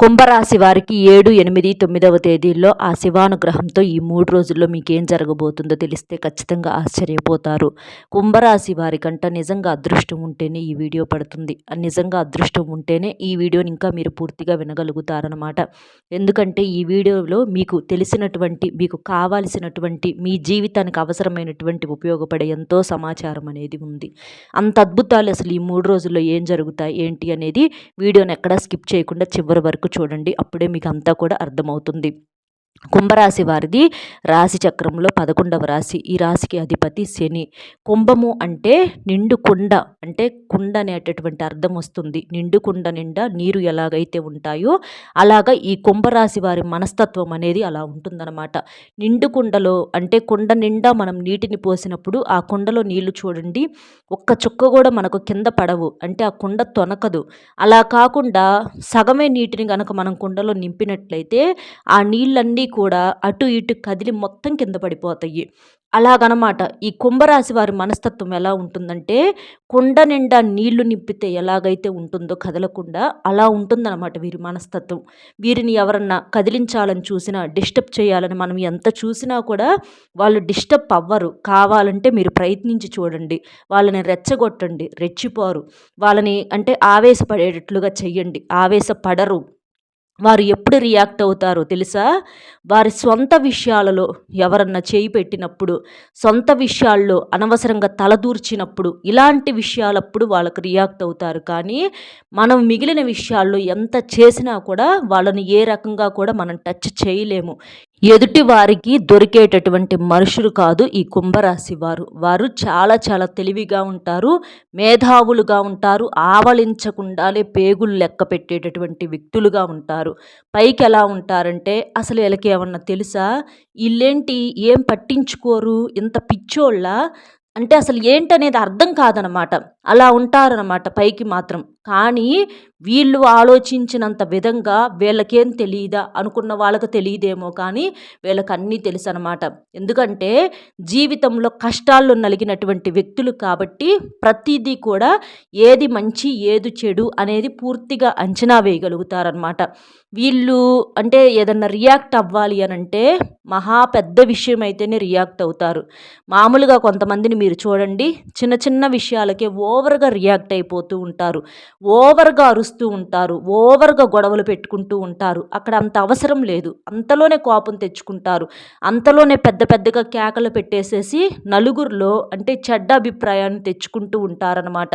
కుంభరాశి వారికి ఏడు ఎనిమిది తొమ్మిదవ తేదీల్లో ఆ శివానుగ్రహంతో ఈ మూడు రోజుల్లో మీకేం జరగబోతుందో తెలిస్తే ఖచ్చితంగా ఆశ్చర్యపోతారు. కుంభరాశి వారికంట నిజంగా అదృష్టం ఉంటేనే ఈ వీడియో పడుతుంది. నిజంగా అదృష్టం ఉంటేనే ఈ వీడియోని ఇంకా మీరు పూర్తిగా వినగలుగుతారనమాట ఎందుకంటే ఈ వీడియోలో మీకు తెలిసినటువంటి మీకు కావాల్సినటువంటి మీ జీవితానికి అవసరమైనటువంటి ఉపయోగపడే ఎంతో సమాచారం అనేది ఉంది. అంత అద్భుతాలు అసలు ఈ మూడు రోజుల్లో ఏం జరుగుతాయి ఏంటి అనేది వీడియోని ఎక్కడా స్కిప్ చేయకుండా చివరి వరకు చూడండి అప్పుడే మీకు అంతా కూడా అర్థమవుతుంది. కుంభరాశి వారిది రాశి చక్రంలో పదకొండవ రాశి. ఈ రాశికి అధిపతి శని. కుంభము అంటే నిండు కుండ అంటే కుండ అనేటటువంటి అర్థం వస్తుంది. నిండు కుండ నిండా నీరు ఎలాగైతే ఉంటాయో అలాగా ఈ కుంభరాశి వారి మనస్తత్వం అనేది అలా ఉంటుందన్నమాట. నిండు కుండలో అంటే కుండ నిండా మనం నీటిని పోసినప్పుడు ఆ కుండలో నీళ్ళు చూడండి ఒక్క చుక్క కూడా మనకు కింద పడవు. అంటే ఆ కుండ తొనకదు. అలా కాకుండా సగమే నీటిని కనుక మనం కుండలో నింపినట్లయితే ఆ నీళ్ళన్నీ కూడా అటు ఇటు కదిలి మొత్తం కింద పడిపోతాయి. అలాగనమాట ఈ కుంభరాశి వారి మనస్తత్వం ఎలా ఉంటుందంటే కుండ నిండా నీళ్ళు నింపితే ఎలాగైతే ఉంటుందో కదలకుండా అలా ఉంటుందన్నమాట వీరి మనస్తత్వం. వీరిని ఎవరన్నా కదిలించాలని చూసినా డిస్టర్బ్ చేయాలని మనం ఎంత చూసినా కూడా వాళ్ళు డిస్టర్బ్ అవ్వరు. కావాలంటే మీరు ప్రయత్నించి చూడండి. వాళ్ళని రెచ్చగొట్టండి. రెచ్చిపోరు. వాళ్ళని అంటే ఆవేశపడేటట్లుగా చెయ్యండి. ఆవేశపడరు. వారు ఎప్పుడు రియాక్ట్ అవుతారో తెలుసా? వారి సొంత విషయాలలో ఎవరన్నా చేయి పెట్టినప్పుడు సొంత విషయాల్లో అనవసరంగా తలదూర్చినప్పుడు ఇలాంటి విషయాలప్పుడు వాళ్ళకు రియాక్ట్ అవుతారు. కానీ మనం మిగిలిన విషయాల్లో ఎంత చేసినా కూడా వాళ్ళని ఏ రకంగా కూడా మనం టచ్ చేయలేము. ఎదుటి వారికి దొరికేటటువంటి మనుషులు కాదు ఈ కుంభరాశి వారు. వారు చాలా చాలా తెలివిగా ఉంటారు మేధావులుగా ఉంటారు ఆవలించకుండానే పేగులు లెక్క పెట్టేటటువంటి వ్యక్తులుగా ఉంటారు. పైకి ఎలా ఉంటారంటే అసలు వీళ్ళకి ఏమన్నా తెలుసా? వీళ్ళేంటి? ఏం పట్టించుకోరు? ఇంత పిచ్చోళ్ళ? అంటే అసలు ఏంటనేది అర్థం కాదనమాట. అలా ఉంటారనమాట పైకి మాత్రం. కానీ వీళ్ళు ఆలోచించినంత విధంగా వీళ్ళకేం తెలియదా అనుకున్న వాళ్ళకి తెలియదేమో కానీ వీళ్ళకి అన్నీ తెలుసు అనమాట ఎందుకంటే జీవితంలో కష్టాల్లో నలిగినటువంటి వ్యక్తులు కాబట్టి ప్రతిదీ కూడా ఏది మంచి ఏది చెడు అనేది పూర్తిగా అంచనా వేయగలుగుతారనమాట వీళ్ళు అంటే ఏదన్నా రియాక్ట్ అవ్వాలి అని అంటే మహా పెద్ద విషయం అయితేనే రియాక్ట్ అవుతారు. మామూలుగా కొంతమందిని మీరు చూడండి చిన్న చిన్న విషయాలకే ఓవర్గా రియాక్ట్ అయిపోతూ ఉంటారు. ఓవర్గా అరుస్తూ ఉంటారు ఓవర్గా గొడవలు పెట్టుకుంటూ ఉంటారు. అక్కడ అంత అవసరం లేదు. అంతలోనే కోపం తెచ్చుకుంటారు. అంతలోనే పెద్ద పెద్దగా కేకలు పెట్టేసేసి నలుగురిలో అంటే చెడ్డ అభిప్రాయాన్ని తెచ్చుకుంటూ ఉంటారనమాట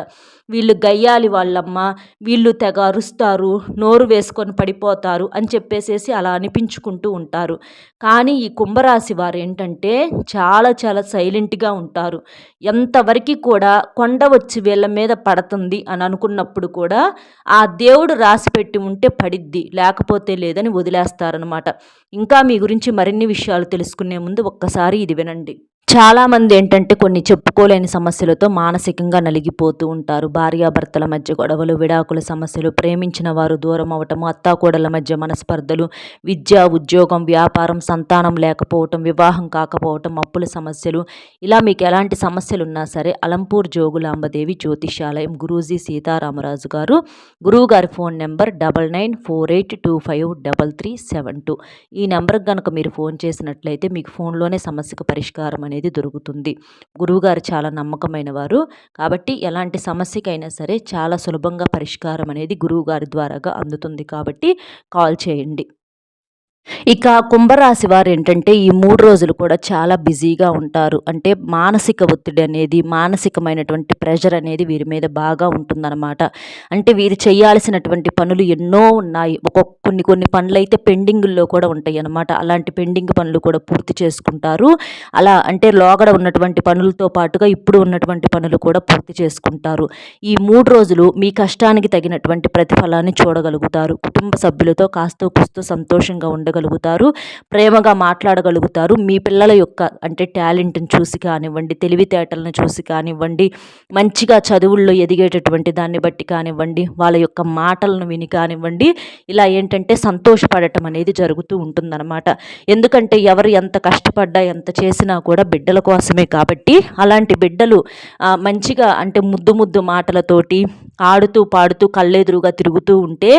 వీళ్ళు గయ్యాలి వాళ్ళమ్మ వీళ్ళు తెగ అరుస్తారు నోరు వేసుకొని పడిపోతారు అని చెప్పేసేసి అలా అనిపించుకుంటూ ఉంటారు. కానీ ఈ కుంభరాశి వారు ఏంటంటే చాలా చాలా సైలెంట్గా ఉంటారు. ఎంతవరకు కూడా కొండ వచ్చి వీళ్ళ మీద పడుతుంది అని అనుకున్నప్పుడు కూడా ఆ దేవుడు రాసి పెట్టి ఉంటే పడిద్ది లేకపోతే లేదని వదిలేస్తారనమాట ఇంకా మీ గురించి మరిన్ని విషయాలు తెలుసుకునే ముందు ఒక్కసారి ఇది వినండి. చాలామంది ఏంటంటే కొన్ని చెప్పుకోలేని సమస్యలతో మానసికంగా నలిగిపోతూ ఉంటారు. భార్యాభర్తల మధ్య గొడవలు విడాకుల సమస్యలు ప్రేమించిన వారు దూరం అవటము అత్తాకోడల మధ్య మనస్పర్ధలు విద్య ఉద్యోగం వ్యాపారం సంతానం లేకపోవటం వివాహం కాకపోవటం అప్పుల సమస్యలు. ఇలా మీకు ఎలాంటి సమస్యలు ఉన్నా సరే అలంపూర్ జోగులాంబదేవి జ్యోతిషాలయం గురూజీ సీతారామరాజు గారు గురువు గారి phone number double nine four eight two five double three seven two. ఈ నెంబర్కి కనుక మీరు ఫోన్ చేసినట్లయితే మీకు ఫోన్లోనే సమస్యకు పరిష్కారం అనేది అనేది దొరుకుతుంది. గురువుగారు చాలా నమ్మకమైన వారు కాబట్టి ఎలాంటి సమస్యకైనా సరే చాలా సులభంగా పరిష్కారం అనేది గురువుగారి ద్వారాగా అందుతుంది కాబట్టి కాల్ చేయండి. ఇక కుంభరాశి వారు ఏంటంటే ఈ మూడు రోజులు కూడా చాలా బిజీగా ఉంటారు. అంటే మానసిక ఒత్తిడి అనేది మానసికమైనటువంటి ప్రెషర్ అనేది వీరి మీద బాగా ఉంటుందన్నమాట. అంటే వీరు చేయాల్సినటువంటి పనులు ఎన్నో ఉన్నాయి. ఒక్కొక్క కొన్ని కొన్ని పనులు అయితే పెండింగుల్లో కూడా ఉంటాయి అన్నమాట అలాంటి పెండింగ్ పనులు కూడా పూర్తి చేసుకుంటారు. అలా అంటే లోగడ ఉన్నటువంటి పనులతో పాటుగా ఇప్పుడు ఉన్నటువంటి పనులు కూడా పూర్తి చేసుకుంటారు. ఈ మూడు రోజులు మీ కష్టానికి తగినటువంటి ప్రతిఫలాన్ని చూడగలుగుతారు. కుటుంబ సభ్యులతో కాస్త కుస్తో సంతోషంగా ఉండగలుగుతారు. చూడగలుగుతారు ప్రేమగా మాట్లాడగలుగుతారు. మీ పిల్లల యొక్క అంటే టాలెంట్ని చూసి కానివ్వండి తెలివితేటలను చూసి కానివ్వండి మంచిగా చదువుల్లో ఎదిగేటటువంటి దాన్ని బట్టి కానివ్వండి వాళ్ళ యొక్క మాటలను విని కానివ్వండి ఇలా ఏంటంటే సంతోషపడటం అనేది జరుగుతూ ఉంటుందన్నమాట. ఎందుకంటే ఎవరు ఎంత కష్టపడ్డా ఎంత చేసినా కూడా బిడ్డల కోసమే కాబట్టి అలాంటి బిడ్డలు మంచిగా అంటే ముద్దు ముద్దు మాటలతోటి ఆడుతూ పాడుతూ కళ్ళెదురుగా తిరుగుతూ ఉంటే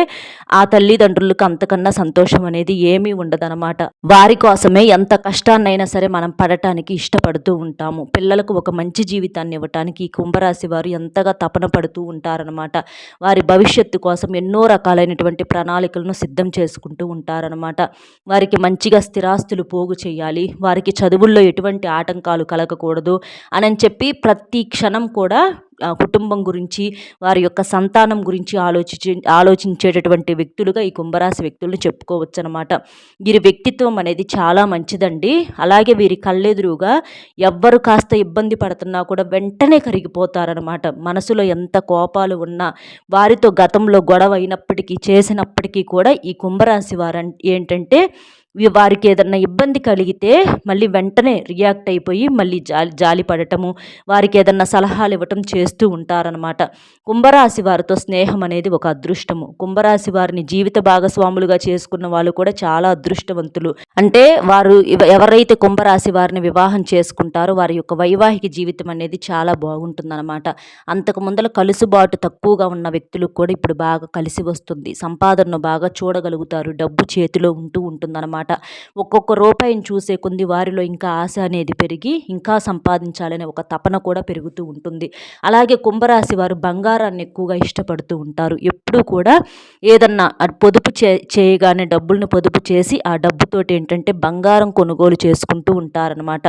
ఆ తల్లిదండ్రులకు అంతకన్నా సంతోషం అనేది ఏమీ ఉండదనమాట వారి కోసమే ఎంత కష్టాన్నైనా సరే మనం పడటానికి ఇష్టపడుతూ ఉంటాము. పిల్లలకు ఒక మంచి జీవితాన్ని ఇవ్వటానికి ఈ కుంభరాశి వారు ఎంతగా తపన పడుతూ ఉంటారనమాట వారి భవిష్యత్తు కోసం ఎన్నో రకాలైనటువంటి ప్రణాళికలను సిద్ధం చేసుకుంటూ ఉంటారనమాట వారికి మంచిగా స్థిరాస్తులు పోగు చేయాలి. వారికి చదువుల్లో ఎటువంటి ఆటంకాలు కలగకూడదు. అని చెప్పి ప్రతి క్షణం కూడా కుటుంబం గురించి వారి యొక్క సంతానం గురించి ఆలోచించి ఆలోచించేటటువంటి వ్యక్తులుగా ఈ కుంభరాశి వ్యక్తులను చెప్పుకోవచ్చు అనమాట వీరి వ్యక్తిత్వం అనేది చాలా మంచిదండి. అలాగే వీరి కళ్ళెదురుగా ఎవ్వరు కాస్త ఇబ్బంది పడుతున్నా కూడా వెంటనే కరిగిపోతారనమాట. మనసులో ఎంత కోపాలు ఉన్నా వారితో గతంలో గొడవ అయినప్పటికీ చేసినప్పటికీ కూడా ఈ కుంభరాశి వారు ఏంటంటే వారికి ఏదన్నా ఇబ్బంది కలిగితే మళ్ళీ వెంటనే రియాక్ట్ అయిపోయి మళ్ళీ జాలి జాలి పడటము వారికి ఏదన్నా సలహాలు ఇవ్వటం చేస్తూ ఉంటారనమాట కుంభరాశి వారితో స్నేహం అనేది ఒక అదృష్టము. కుంభరాశి వారిని జీవిత భాగస్వాములుగా చేసుకున్న వాళ్ళు కూడా చాలా అదృష్టవంతులు. అంటే వారు ఎవరైతే కుంభరాశి వారిని వివాహం చేసుకుంటారో వారి యొక్క వైవాహిక జీవితం అనేది చాలా బాగుంటుందన్నమాట. అంతకు ముందర కలుసుబాటు తక్కువగా ఉన్న వ్యక్తులకు కూడా ఇప్పుడు బాగా కలిసి వస్తుంది. సంపాదనను బాగా చూడగలుగుతారు. డబ్బు చేతిలో ఉంటూ ఉంటుందన్నమాట. అనమాట. ఒక్కొక్క రూపాయిని చూసే కొంది వారిలో ఇంకా ఆశ అనేది పెరిగి ఇంకా సంపాదించాలనే ఒక తపన కూడా పెరుగుతూ ఉంటుంది. అలాగే కుంభరాశి వారు బంగారాన్ని ఎక్కువగా ఇష్టపడుతూ ఉంటారు. ఎప్పుడూ కూడా ఏదన్నా పొదుపు చే చేయగానే డబ్బుల్ని పొదుపు చేసి ఆ డబ్బుతోటి ఏంటంటే బంగారం కొనుగోలు చేసుకుంటూ ఉంటారనమాట.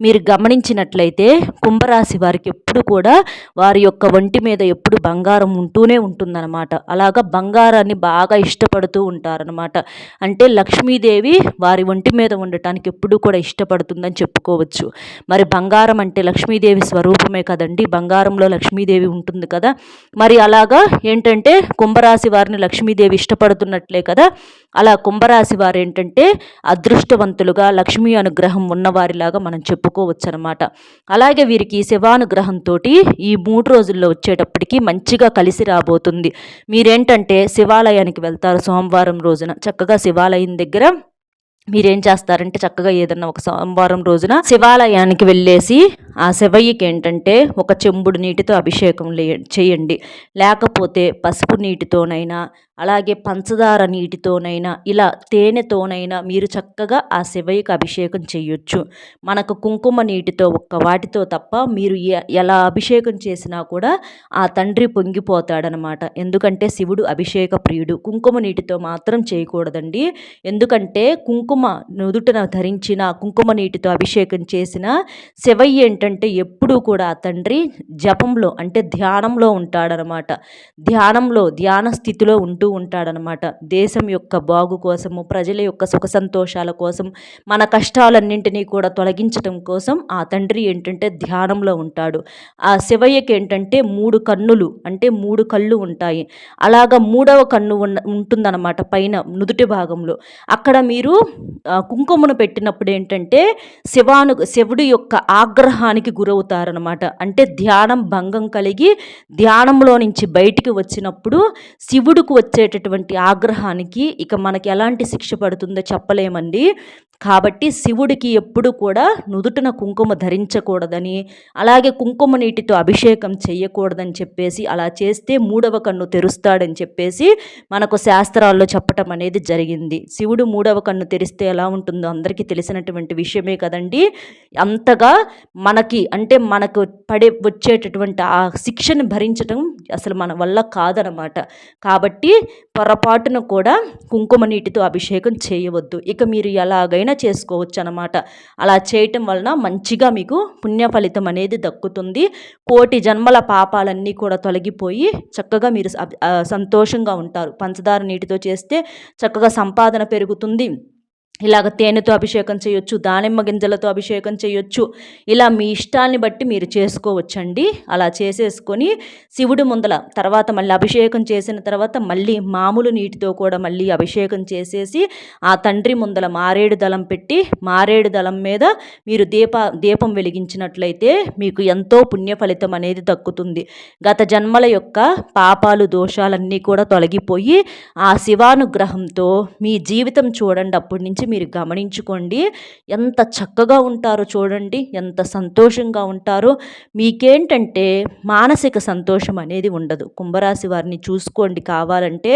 మీరు గమనించినట్లయితే కుంభరాశి వారికి ఎప్పుడు కూడా వారి యొక్క ఒంటి మీద ఎప్పుడు బంగారం ఉంటూనే ఉంటుందన్నమాట అలాగా బంగారాన్ని బాగా ఇష్టపడుతూ ఉంటారనమాట. అంటే లక్ష్మీదేవి వారి ఒంటి మీద ఉండటానికి ఎప్పుడూ కూడా ఇష్టపడుతుందని చెప్పుకోవచ్చు. మరి బంగారం అంటే లక్ష్మీదేవి స్వరూపమే కదండి. బంగారంలో లక్ష్మీదేవి ఉంటుంది కదా. మరి అలాగా ఏంటంటే కుంభరాశి వారిని లక్ష్మీదేవి ఇష్టపడుతున్నట్లే కదా. అలా కుంభరాశి వారు ఏంటంటే అదృష్టవంతులుగా లక్ష్మీ అనుగ్రహం ఉన్నవారిలాగా మనం చెప్పుకోవచ్చు అనమాట అలాగే వీరికి శివానుగ్రహంతో ఈ మూడు రోజుల్లో వచ్చేటప్పటికి మంచిగా కలిసి రాబోతుంది. మీరేంటంటే శివాలయానికి వెళ్తారు సోమవారం రోజున. చక్కగా శివాలయం దగ్గర మీరేం చేస్తారంటే చక్కగా ఏదన్నా ఒక సోమవారం రోజున శివాలయానికి వెళ్ళేసి ఆ శివయ్యకి ఏంటంటే ఒక చెంబుడు నీటితో అభిషేకం చేయండి. లేకపోతే పసుపు నీటితోనైనా అలాగే పంచదార నీటితోనైనా ఇలా తేనెతోనైనా మీరు చక్కగా ఆ శివయ్యకి అభిషేకం చేయొచ్చు. మనకు కుంకుమ నీటితో ఒక్క వాటితో తప్ప మీరు ఎలా అభిషేకం చేసినా కూడా ఆ తండ్రి పొంగిపోతాడనమాట. ఎందుకంటే శివుడు అభిషేక ప్రియుడు. కుంకుమ నీటితో మాత్రం చేయకూడదండి. ఎందుకంటే కుంకుమ నుదుటన ధరించిన కుంకుమ నీటితో అభిషేకం చేసిన శివయ్య ఏంటంటే ఎప్పుడూ కూడా తండ్రి జపంలో అంటే ధ్యానంలో ఉంటాడనమాట. ధ్యానంలో ధ్యాన స్థితిలో ఉంటూ ఉంటాడనమాట. దేశం యొక్క బాగు కోసము ప్రజల యొక్క సుఖ సంతోషాల కోసం మన కష్టాలన్నింటినీ కూడా తొలగించడం కోసం ఆ తండ్రి ఏంటంటే ధ్యానంలో ఉంటాడు. ఆ శివయ్యకి ఏంటంటే మూడు కన్నులు అంటే మూడు కళ్ళు ఉంటాయి. అలాగా మూడవ కన్ను ఉన్న ఉంటుందన్నమాట పైన నుదుటి భాగంలో. అక్కడ మీరు కుంకుమను పెట్టినప్పుడు ఏంటంటే శివాను శివుడి యొక్క ఆగ్రహానికి గురవుతారనమాట అంటే ధ్యానం భంగం కలిగి ధ్యానంలో నుంచి బయటికి వచ్చినప్పుడు శివుడికి వచ్చేటటువంటి ఆగ్రహానికి ఇక మనకి ఎలాంటి శిక్ష పడుతుందో చెప్పలేమండి. కాబట్టి శివుడికి ఎప్పుడు కూడా నుదుటన కుంకుమ ధరించకూడదని అలాగే కుంకుమ నీటితో అభిషేకం చేయకూడదని చెప్పేసి అలా చేస్తే మూడవ కన్ను తెరుస్తాడని చెప్పేసి మనకు శాస్త్రాల్లో చెప్పటం అనేది జరిగింది. శివుడు మూడవ కన్ను తెరిస్తే ఎలా ఉంటుందో అందరికీ తెలిసినటువంటి విషయమే కదండి. అంతగా మన మనకి అంటే మనకు పడే వచ్చేటటువంటి ఆ శిక్షను భరించడం అసలు మన వల్ల కాదనమాట. కాబట్టి పొరపాటున కూడా కుంకుమ నీటితో అభిషేకం చేయవద్దు. ఇక మీరు ఎలాగైనా చేసుకోవచ్చు అనమాట అలా చేయటం వలన మంచిగా మీకు పుణ్య ఫలితం అనేది దక్కుతుంది. కోటి జన్మల పాపాలన్నీ కూడా తొలగిపోయి చక్కగా మీరు సంతోషంగా ఉంటారు. పంచదార నీటితో చేస్తే చక్కగా సంపాదన పెరుగుతుంది. ఇలాగ తేనెతో అభిషేకం చేయొచ్చు దానిమ్మ గింజలతో అభిషేకం చేయొచ్చు. ఇలా మీ ఇష్టాన్ని బట్టి మీరు చేసుకోవచ్చండి. అలా చేసేసుకొని శివుడు ముందల తర్వాత మళ్ళీ అభిషేకం చేసిన తర్వాత మళ్ళీ మామూలు నీటితో కూడా మళ్ళీ అభిషేకం చేసేసి ఆ తండ్రి ముందల మారేడు దళం పెట్టి మారేడు దళం మీద మీరు దీప దీపం వెలిగించినట్లయితే మీకు ఎంతో పుణ్య ఫలితం అనేది దక్కుతుంది. గత జన్మల యొక్క పాపాలు దోషాలన్నీ కూడా తొలగిపోయి ఆ శివానుగ్రహంతో మీ జీవితం చూడండి. అప్పటి నుంచి మీరు గమనించుకోండి. ఎంత చక్కగా ఉంటారో చూడండి. ఎంత సంతోషంగా ఉంటారో. మీకేంటంటే మానసిక సంతోషం అనేది ఉండదు. కుంభరాశి వారిని చూసుకోండి కావాలంటే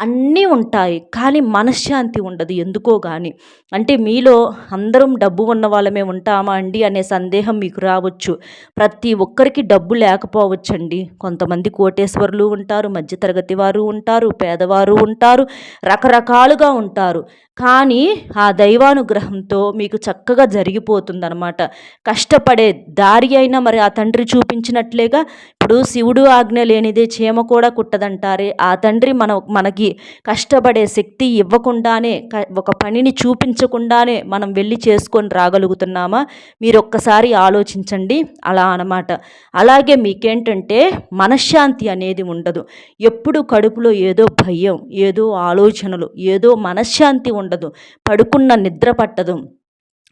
అన్నీ ఉంటాయి. కానీ మనశ్శాంతి ఉండదు. ఎందుకో కానీ అంటే మీలో అందరం డబ్బు ఉన్న వాళ్ళమే ఉంటామా అండి అనే సందేహం మీకు రావచ్చు. ప్రతి ఒక్కరికి డబ్బు లేకపోవచ్చండి. కొంతమంది కోటేశ్వరులు ఉంటారు మధ్యతరగతి వారు ఉంటారు పేదవారు ఉంటారు రకరకాలుగా ఉంటారు. కానీ ఆ దైవానుగ్రహంతో మీకు చక్కగా జరిగిపోతుందనమాట కష్టపడే దారి అయినా మరి ఆ తండ్రి చూపించినట్లేగా ఇప్పుడు శివుడు ఆజ్ఞ లేనిదే చీమ కూడా కుట్టదంటారే. ఆ తండ్రి మన మనకి కష్టపడే శక్తి ఇవ్వకుండానే ఒక పనిని చూపించకుండానే మనం వెళ్ళి చేసుకొని రాగలుగుతున్నామా? మీరు ఒక్కసారి ఆలోచించండి. అలా అనమాట. అలాగే మీకేంటంటే మనశ్శాంతి అనేది ఉండదు. ఎప్పుడు కడుపులో ఏదో భయం ఏదో ఆలోచనలు ఏదో మనశ్శాంతి ఉండదు ఉండదు. పడుకున్న నిద్ర పట్టదు.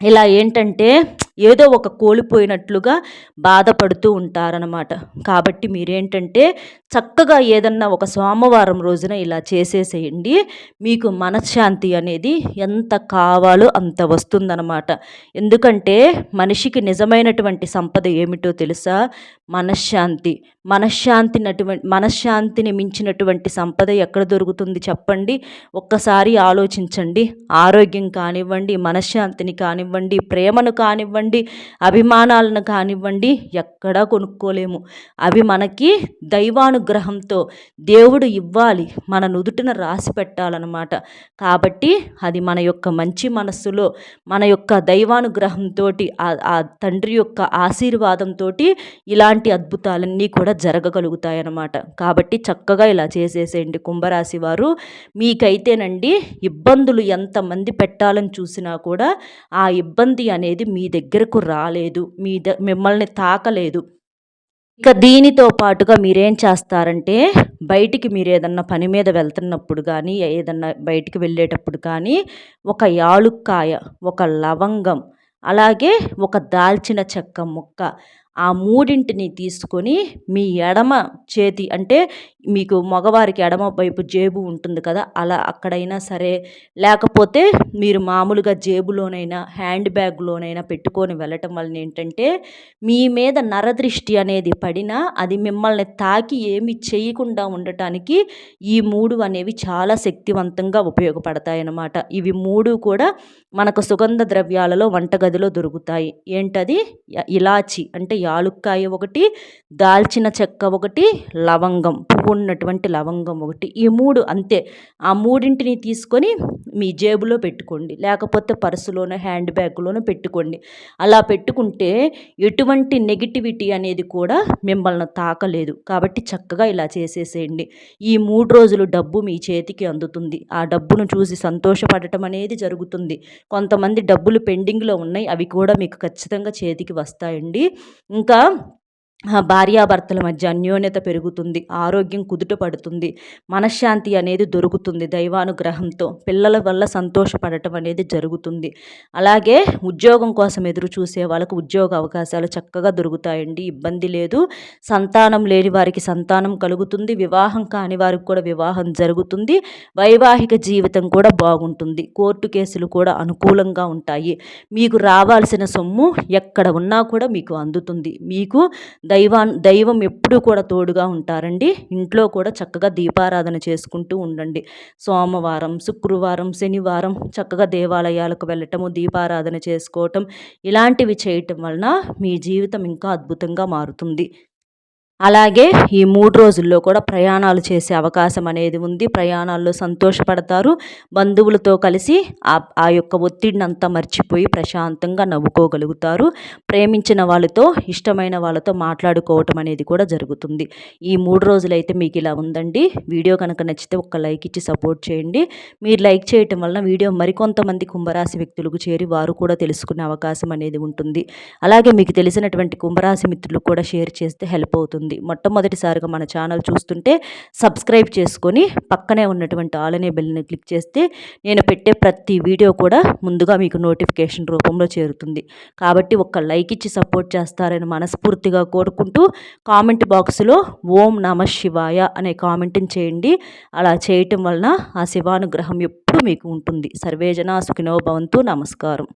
ఇలా ఏంటంటే ఏదో ఒక కోల్పోయినట్లుగా బాధపడుతూ ఉంటారనమాట కాబట్టి మీరేంటంటే చక్కగా ఏదన్నా ఒక సోమవారం రోజున ఇలా చేసేసేయండి. మీకు మనశ్శాంతి అనేది ఎంత కావాలో అంత వస్తుందనమాట ఎందుకంటే మనిషికి నిజమైనటువంటి సంపద ఏమిటో తెలుసా? మనశ్శాంతి. మనశ్శాంతినటువంటి మనశ్శాంతిని మించినటువంటి సంపద ఎక్కడ దొరుకుతుంది చెప్పండి. ఒక్కసారి ఆలోచించండి. ఆరోగ్యం కానివ్వండి మనశ్శాంతిని కానివ్వండి ప్రేమను కానివ్వండి అభిమానాలను కానివ్వండి ఎక్కడా కొనుక్కోలేము. అవి మనకి దైవానుగ్రహంతో దేవుడు ఇవ్వాలి మన నుదుటిన రాసి పెట్టాలన్నమాట. కాబట్టి అది మన యొక్క మంచి మనస్సులో మన యొక్క దైవానుగ్రహంతో ఆ తండ్రి యొక్క ఆశీర్వాదంతో ఇలాంటి అద్భుతాలన్నీ కూడా జరగగలుగుతాయన్నమాట. కాబట్టి చక్కగా ఇలా చేసేసేయండి కుంభరాశి వారు. మీకైతేనండి ఇబ్బందులు ఎంతమంది పెట్టాలని చూసినా కూడా ఆ ఇబ్బంది అనేది మీ దగ్గరకు రాలేదు. మీ ద మిమ్మల్ని తాకలేదు. ఇక దీనితో పాటుగా మీరేం చేస్తారంటే బయటికి మీరు ఏదన్నా పని మీద వెళ్తున్నప్పుడు కానీ ఏదన్నా బయటికి వెళ్ళేటప్పుడు కానీ ఒక యాలుక్కాయ ఒక లవంగం అలాగే ఒక దాల్చిన చెక్క ముక్క ఆ మూడింటిని తీసుకొని మీ ఎడమ చేతి అంటే మీకు మగవారికి ఎడమ వైపు జేబు ఉంటుంది కదా అలా అక్కడైనా సరే. లేకపోతే మీరు మామూలుగా జేబులోనైనా హ్యాండ్ బ్యాగ్లోనైనా పెట్టుకొని వెళ్ళటం వలన ఏంటంటే మీ మీద నరదృష్టి అనేది పడినా అది మిమ్మల్ని తాకి ఏమి చేయకుండా ఉండటానికి ఈ మూడు అనేవి చాలా శక్తివంతంగా ఉపయోగపడతాయి అన్నమాట ఇవి మూడు కూడా మనకు సుగంధ ద్రవ్యాలలో వంటగదిలో దొరుకుతాయి. ఏంటది? ఇలాచి అంటే యాలుక్కాయ ఒకటి దాల్చిన చెక్క ఒకటి లవంగం పువ్వు ఉన్నటువంటి లవంగం ఒకటి. ఈ మూడు అంతే. ఆ మూడింటిని తీసుకొని మీ జేబులో పెట్టుకోండి. లేకపోతే పర్సులోనో హ్యాండ్ బ్యాగ్లోనో పెట్టుకోండి. అలా పెట్టుకుంటే ఎటువంటి నెగిటివిటీ అనేది కూడా మిమ్మల్ని తాకలేదు. కాబట్టి చక్కగా ఇలా చేసేసేయండి. ఈ మూడు రోజులు డబ్బు మీ చేతికి అందుతుంది. ఆ డబ్బును చూసి సంతోషపడటం అనేది జరుగుతుంది. కొంతమంది డబ్బులు పెండింగ్లో ఉన్నాయి. అవి కూడా మీకు ఖచ్చితంగా చేతికి వస్తాయండి. ఇంకా భార్యాభర్తల మధ్య అన్యోన్యత పెరుగుతుంది ఆరోగ్యం కుదుట పడుతుంది మనశ్శాంతి అనేది దొరుకుతుంది దైవానుగ్రహంతో పిల్లల వల్ల సంతోషపడటం అనేది జరుగుతుంది. అలాగే ఉద్యోగం కోసం ఎదురు చూసే వాళ్ళకు ఉద్యోగ అవకాశాలు చక్కగా దొరుకుతాయండి ఇబ్బంది లేదు. సంతానం లేని వారికి సంతానం కలుగుతుంది వివాహం కాని వారికి కూడా వివాహం జరుగుతుంది వైవాహిక జీవితం కూడా బాగుంటుంది కోర్టు కేసులు కూడా అనుకూలంగా ఉంటాయి. మీకు రావాల్సిన సొమ్ము ఎక్కడ ఉన్నా కూడా మీకు అందుతుంది. మీకు దైవాన్ దైవం ఎప్పుడూ కూడా తోడుగా ఉంటారండి. ఇంట్లో కూడా చక్కగా దీపారాధన చేసుకుంటూ ఉండండి. సోమవారం శుక్రవారం శనివారం చక్కగా దేవాలయాలకు వెళ్ళటము దీపారాధన చేసుకోవటం ఇలాంటివి చేయటం వలన మీ జీవితం ఇంకా అద్భుతంగా మారుతుంది. అలాగే ఈ మూడు రోజుల్లో కూడా ప్రయాణాలు చేసే అవకాశం అనేది ఉంది. ప్రయాణాల్లో సంతోషపడతారు. బంధువులతో కలిసి ఆ యొక్క ఒత్తిడిని అంతా మర్చిపోయి ప్రశాంతంగా నవ్వుకోగలుగుతారు. ప్రేమించిన వాళ్ళతో ఇష్టమైన వాళ్ళతో మాట్లాడుకోవటం అనేది కూడా జరుగుతుంది. ఈ మూడు రోజులైతే మీకు ఇలా ఉందండి. వీడియో కనుక నచ్చితే ఒక్క లైక్ ఇచ్చి సపోర్ట్ చేయండి. మీరు లైక్ చేయటం వలన వీడియో మరికొంతమంది కుంభరాశి వ్యక్తులకు చేరి వారు కూడా తెలుసుకునే అవకాశం అనేది ఉంటుంది. అలాగే మీకు తెలిసినటువంటి కుంభరాశి మిత్రులు కూడా షేర్ చేస్తే హెల్ప్ అవుతుంది. ఉంటుంది మొట్టమొదటిసారిగా మన ఛానల్ చూస్తుంటే సబ్స్క్రైబ్ చేసుకొని పక్కనే ఉన్నటువంటి ఆలనే బెల్ని క్లిక్ చేస్తే నేను పెట్టే ప్రతి వీడియో కూడా ముందుగా మీకు నోటిఫికేషన్ రూపంలో చేరుతుంది. కాబట్టి ఒక్క లైక్ ఇచ్చి సపోర్ట్ చేస్తారని మనస్ఫూర్తిగా కోరుకుంటూ కామెంట్ బాక్స్లో ఓం నమ శివాయ అనే కామెంట్ని చేయండి. అలా చేయటం వలన ఆ శివానుగ్రహం ఎప్పుడు మీకు ఉంటుంది. సర్వేజన సుఖినో భవంతు. నమస్కారం.